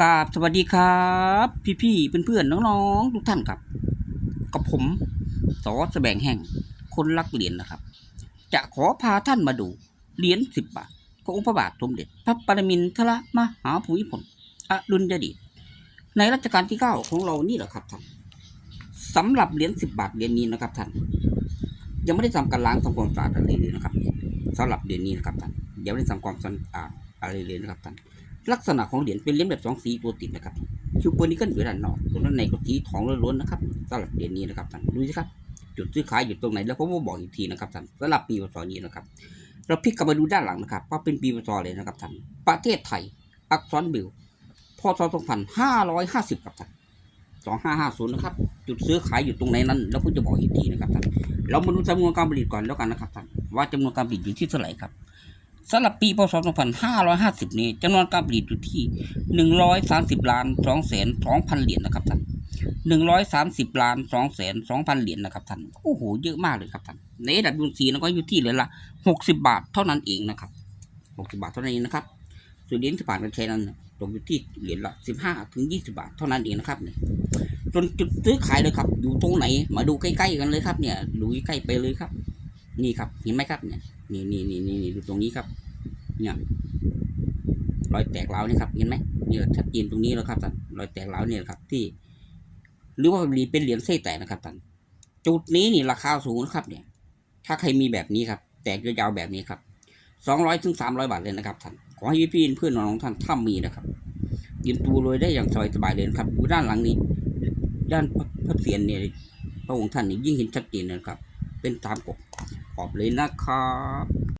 กราบสวัสดีครับ พี่ๆเพื่อนๆน้องๆ ทุกท่านครับ กับผมสอสแสบงแห่งคนรักเหรียญนะครับ จะขอพาท่านมาดูเหรียญสิบบาทขององค์พระบาทสมเด็จ พระปรมินทรมหาภูมิพลอดุลยเดชในรัชกาลที่เก้าของเรานี่แหละครับท่านสำหรับเหรียญสิบบาทเหรียญนี้นะครับท่านยังไม่ได้ทำการล้างทำความสะอาดอะไรเลยนะครับสำหรับเหรียญนี้นะครับท่านยังไม่ได้ทำความสะอาดอะไรเลยนะครับท่าน ลักษณะของเหรียญเป็นเหรียญแบบสองสีตัวติดนะครับคิวเปอร์นี้ก็อยู่ด้านนอกส่วนด้านในก็สีทองล้วนๆนะครับสำหรับเหรียญนี้นะครับท่านดูสิครับจุดซื้อขายอยู่ตรงไหนแล้วผมก็บอกอีกทีนะครับท่านสำหรับปีพศนี้นะครับ เราพลิกกลับมาดูด้านหลังนะครับว่าเป็นปีพศเลยนะครับท่านประเทศไทย อักษรบิลพศ2550ครับท่าน2550นะครับจุดซื้อขายอยู่ตรงไหนนั้น แล้วผมจะบอกอีกทีนะครับท่านเรามาดูจำนวนการผลิตก่อนแล้วกันนะครับท่านว่าจำนวนการผลิตอยู่ที่เท่าไหร่ครับ สำหรับปีพศ 2550 นี้จำนวนการผลิตอยู่ที่ 130 ล้าน2แสน2,000 เหรียญนะครับท่าน 130 ล้าน2แสน2,000 เหรียญนะครับท่าน โอ้โห เยอะมากเลยครับท่าน ในดับยูนซีนะก็อยู่ที่เหรียญละ 60 บาทเท่านั้นเองนะครับ 60 บาทเท่านั้นเองนะครับ ส่วนเหรียญที่ผ่านกันใช้นั้นตกอยู่ที่เหรียญละ 15 ถึง 20 บาทเท่านั้นเองนะครับเนี่ยส่วนจุดซื้อขายเลยครับ อยู่ตรงไหน มาดูใกล้ๆกันเลยครับเนี่ย ดูใกล้ไปเลยครับ นี่ครับเห็นไหมครับเนี่ยนี่นี่นี่นี่ดูตรงนี้ครับเนี่ยรอยแตกร้านี่ครับเห็นไหมนี่ชัดเจนตรงนี้แล้วครับท่านรอยแตกร้าเนี่ยครับ ที่ หรือว่าเป็นเหรียญเส้แตกนะครับท่านจุดนี้นี่ราคาสูงนะครับ เนี่ย ถ้าใครมีแบบนี้ครับ แตกยาวๆแบบนี้ครับสองร้อยถึงสามร้อยบาทเลยนะครับท่านขอให้พี่เพื่อนน้องท่านถ้ามีนะครับยืมตัวรวยได้อย่างสบายๆเลยครับดูด้านหลังนี้ ด้านพระเศียรเนี่ยพระองค์ท่านนี่ยิ่งเห็นชัดเจนนะครับ เป็นตามกบ ขอบเลยนะครับ